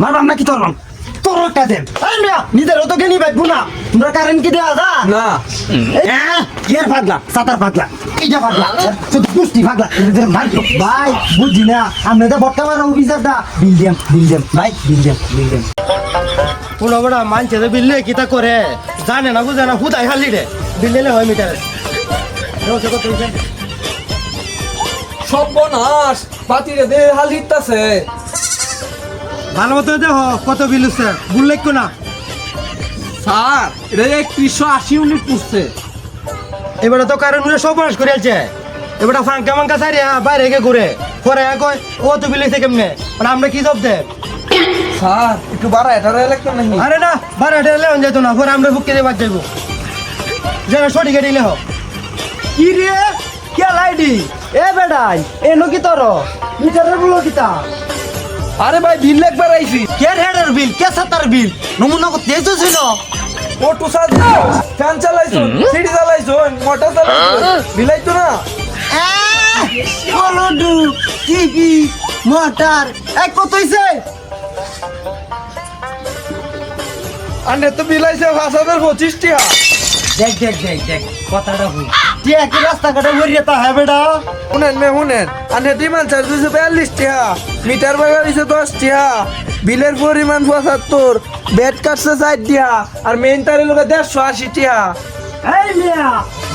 মারবাম না কি তোরবাম তোর একটা দেন নিজের তো গেনি বাইবো না। তোমরা কারেন্ট কি দেওয়া যা না। হ্যাঁ কি আর পাগলা সাতার পাগলা। এইটা পাগলা শুধু এদের মারছো ভাই বুঝছি না আমরা তো বর্তমানে অফিসারটা বিলডিয়াম বিলডিয়াম ভাই বিলডিয়াম বিলডিয়াম পুরো বড় মানছে যে বিল্লে কিতা করে? জানে না বুঝে না হুদাই খালি রে। বিল্লে হয় মিটারে। সর্বনাশ বাতিরে দে হাল হিটতাছে ভালো মতো দেখো কত বিল হচ্ছে। বুললে কো না। স্যার এটা একত্রিশশো আশি ইউনিট পুষছে। এবারে তো কারণ সব মানুষ করে আছে এবারে ফাঙ্কা মাঙ্কা সারি বাইরে গে ঘুরে। পরে কয় ও তো বিল হইছে কেমনে? মানে আমরা কি জব দেব? স্যার একটু বাড়া এটা লাগতো নাকি আরে না বারে ঢেলে যেত না পরে আমরা বুককে দিয়ে বাদ যাইব। যেন সঠিক দিলে হোক কি রে? কে লাইডি এ বেড়াই এ নকি তোর মিটারের বলো কিতা? আরে ভাই বিল একবার আইছি। কে হেডার বিল? কে সাতার বিল? নমুনা করতে এসো ছিল অটো সাজ ফ্যান চালাইছো সিডি চালাইছো মোটর চালাইছো বিলাইতো না? বলডু টিভি মোটর এক কত হইছে? আনে তো বিলাইছে পাঁচ হাজার পঁচিশ টিয়া। দেখ দেখ দেখ দেখ কথাটা হই তুই এক রাস্তাঘাটে মরিয়ে তা হবে বেটা? শুনেন মে শুনেন। আনে ডিমান্ড চার্জ দিয়েছে বিয়াল্লিশ টিয়া। মিটার বাগা দিছে দশ টিয়া। বিলের পরিমাণ পঁচাত্তর। বেড কাটছে চার টিয়া। আর মেইন তারের লোকে দেড়শো আশি টিয়া। এই মিয়া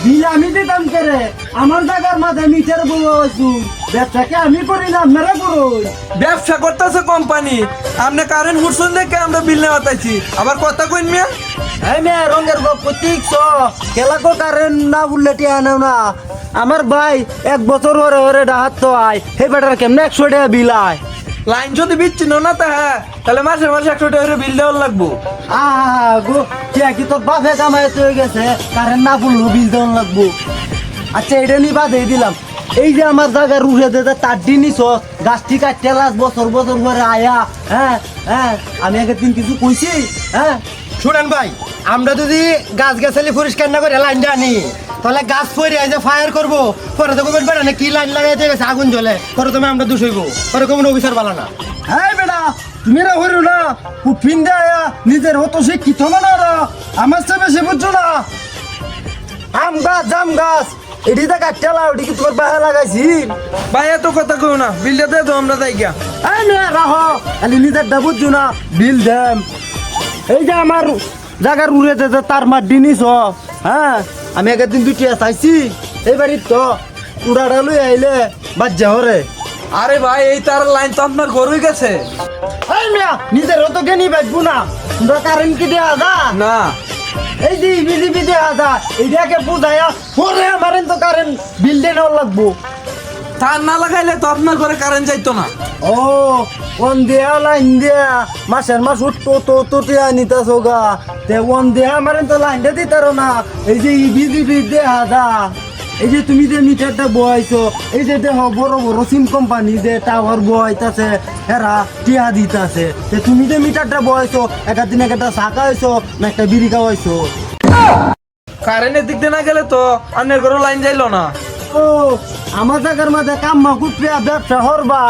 বিল আমি দিতাম করে? আমার জায়গার মাথায় মিটার বসু ব্যবসাকে আমি করি না আপনারা করুন। ব্যবসা করতেছে কোম্পানি আপনি কারেন্ট হুরসুন দেখে আমরা বিল নেওয়া পাইছি। আবার কথা কইন মিয়া। মেয়ে রঙের গপ প্রতীক কারেন্ট না টিয়া নেও না। আমার ভাই এক বছর হরে হরে ডাহাত তো আয় হে বেটার কেমনে একশো টাকা বিল আয়? লাইন যদি বিচ্ছিন্ন না তা হ্যাঁ তাহলে মাসে মাসে একশো টাকা করে বিল দেওয়ার লাগবো। আহ গো টিয়া কি তোর বাপে কামাই হয়ে গেছে কারেন্ট না বলল বিল দেওয়ান লাগবো। আচ্ছা এটা নি বাদে দিলাম। এই যে আমার জায়গা রুহে দে তার দিনই গাছটি কাটতে লাস বছর বছর পরে আয়া। হ্যাঁ হ্যাঁ আমি আগে দিন কিছু কইছি হ্যাঁ? শুনেন ভাই আমরা যদি গাছ গাছালি পরিষ্কার না করে লাইনটা আনি তাহলে গাছ পরে যে ফায়ার করব। পরে তো কবেন বেড়া না কি লাইন লাগাইতে গেছে আগুন জ্বলে। পরে তুমি আমরা দুষ হইব। পরে কবেন অফিসার বালা না। হ্যাঁ বেটা তুমি রা হইরো না। উঠিন দে আয়া নিজের হতো শিক্ষিত না না আমার চেয়ে বেশি বুঝছ না। আম গাছ জাম গাছ এটি তো কাটতে লাও এটি কি তোর বাহে লাগাইছি? ভাই এত কথা কই না বিলটা দিয়ে তো আমরা যাই গিয়া। এই নে রাহ খালি নিজের দা বুঝছ না। বিল দেম। এই যে আমার জায়গার উড়ে যেতে তার মার দিনিস হ্যাঁ? আমি একদিন দুটিয়া চাইছি এইবারই তো উড়াটা লই আইলে বাজ্যা হরে। আরে ভাই এই তার লাইন তো আপনার ঘরই গেছে। এই মিয়া নিজের তো জ্ঞানী বাজবো না। তোমরা কারেন্ট কি দেয়া যা না। এই যে বিজেপি দেয়া যা এইটাকে বুঝায়া পরে আমার তো কারেন্ট বিল দেন লাগবো। তার না লাগাইলে তো আপনার ঘরে কারেন্ট যাইতো না। ও ওন দেয়া লাইন দেয়া মাসের মাস উঠতো তো তো টিয়া নিতাস গা। তে ওন দেয়া আমার তো লাইন দে দিতারো না। এই যে বিজেপি দেয়া যা এই যে তুমি যে মিটারটা বয়াইছো এই যে দেহ বড় বড় সিম কোম্পানি যে টাওয়ার বয়াইতাছে এরা টিয়া দিতাছে। তে তুমি যে মিটারটা বয়াইছো একটা দিন একটা শাখা হইছো না একটা বিড়ি খাওয়াইছো। কারেন্টের দিক দিয়ে না গেলে তো আপনার ঘরে লাইন যাইলো না। ও আমার জায়গার মাঝে কাম মাকুট ব্যবসা হরবা।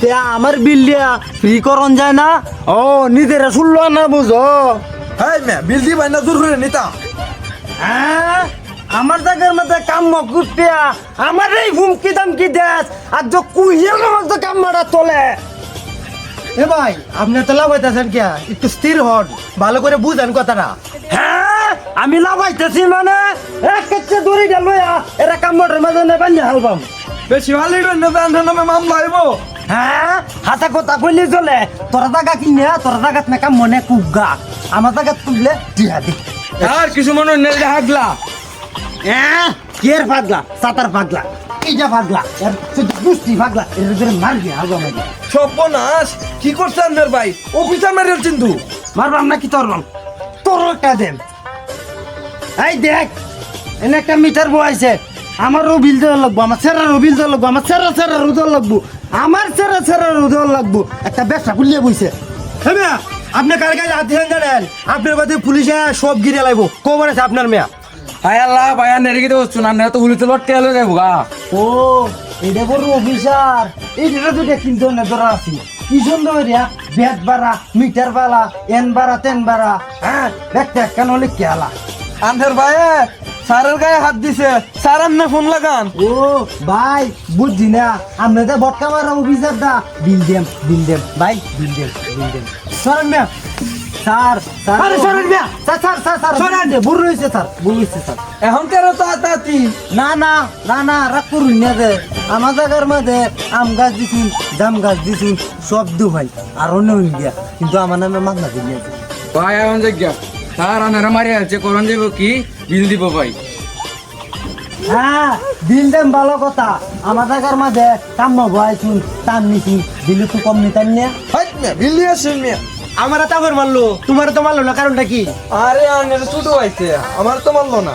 তে আমার বিল দিয়া ফ্রি করন যায় না? ও নিজেরা শুনলো না বুঝো? হ্যাঁ ম্যা বিল দি ভাই দূর করে নিতা। হ্যাঁ? আমার জায়গার মধ্যে কাম মাকুট আমার এই হুমকি দামকি দেশ আর যে মধ্যে কাম মারা তোলে। এ ভাই আপনি তো লাভাইতেছেন কে একটু স্থির হন ভালো করে বুঝেন কথাটা। হ্যাঁ? আমি লাভাইতেছি মানে এক কেচ্ছে দড়ি গেল এরা কামড়ের মাঝে নেবেন হালবাম। বেশি ভালো নামে মামলা হইব হ্যাঁ হাতা কথা কইলে চলে। তোরা জায়গা কিনে তোরা জায়গাত না কাম মনে কুগা আমার জায়গাত কুগলে দিয়া দি। আর কিছু মনে নেই হাগলা। হ্যাঁ কের পাগলা? সাতার পাগলা। এইটা পাগলা? এর দুষ্টি পাগলা। এর ভিতরে মার গিয়া মারি সর্বনাশ কি করছে আপনার ভাই? অফিসার মেরেল কিন্তু মারবাম না কি তোরবাম? তোর একটা দেন। এই দেখ এনে একটা মিটার বয়াইছে আমার রবিল দেওয়া লাগবো আমার সেরারও বিল দেওয়া লাগবো আমার সেরা সেরারও দেওয়া লাগবো আমার সেরা সেরারও দেওয়া লাগবো। একটা ব্যবসা খুলিয়ে বইছে। হ্যাঁ আপনি কার কাছে হাত দিয়ে জানেন? আপনার বাদে পুলিশে সব গিরে লাগবো কবার আছে আপনার মেয়া। হায় আল্লাহ ভাই আর নেড়ে গিয়ে হচ্ছে না তো হুলিতে লটকে এলো যাব গা। ও এটা বড় অফিসার। এইটা তো কিনতে না ধরা আছি। কি সুন্দর রিয়া বেদ বাড়া মিটার বাড়া এন বাড়া তেন বাড়া হ্যাঁ দেখতে কেন হলে খেলা আন্ধের ভাই স্যারের গায়ে হাত দিছে। স্যার আমনে ফোন লাগান। ও ভাই বুঝছি না। আমরা তো বটকা মারা অফিসার দা বিল দেম বিল দেম ভাই বিল দেম বিল দেম। সরেন মিয়া। স্যার স্যার আরে সরেন মিয়া। স্যার স্যার স্যার স্যার সরেন। ভুল রয়েছে স্যার ভুল রয়েছে স্যার। এখন কেন না না না না রাগ করুন না দে আমার জায়গার মধ্যে আম গাছ দিছুন জাম গাছ দিছুন সব দু ভাই আর অন্য হইন গিয়া কিন্তু আমার নামে মাগনা দিন ভাই এখন তার আনারা মারি আছে করণ দেব কি? বিল দিব ভাই। হ্যাঁ বিল দেন ভালো কথা। আমার জায়গার মাঝে কাম্য ভয় শুন তার নিছুন দিলে তো কম নিতাম নিয়ে বিল নিয়ে আসেন মিয়া। আমার তামের মারলো। তোমার তো মারলো না কারণটা কি? আরে আমি ছোট হইছে আমার তো মারলো না।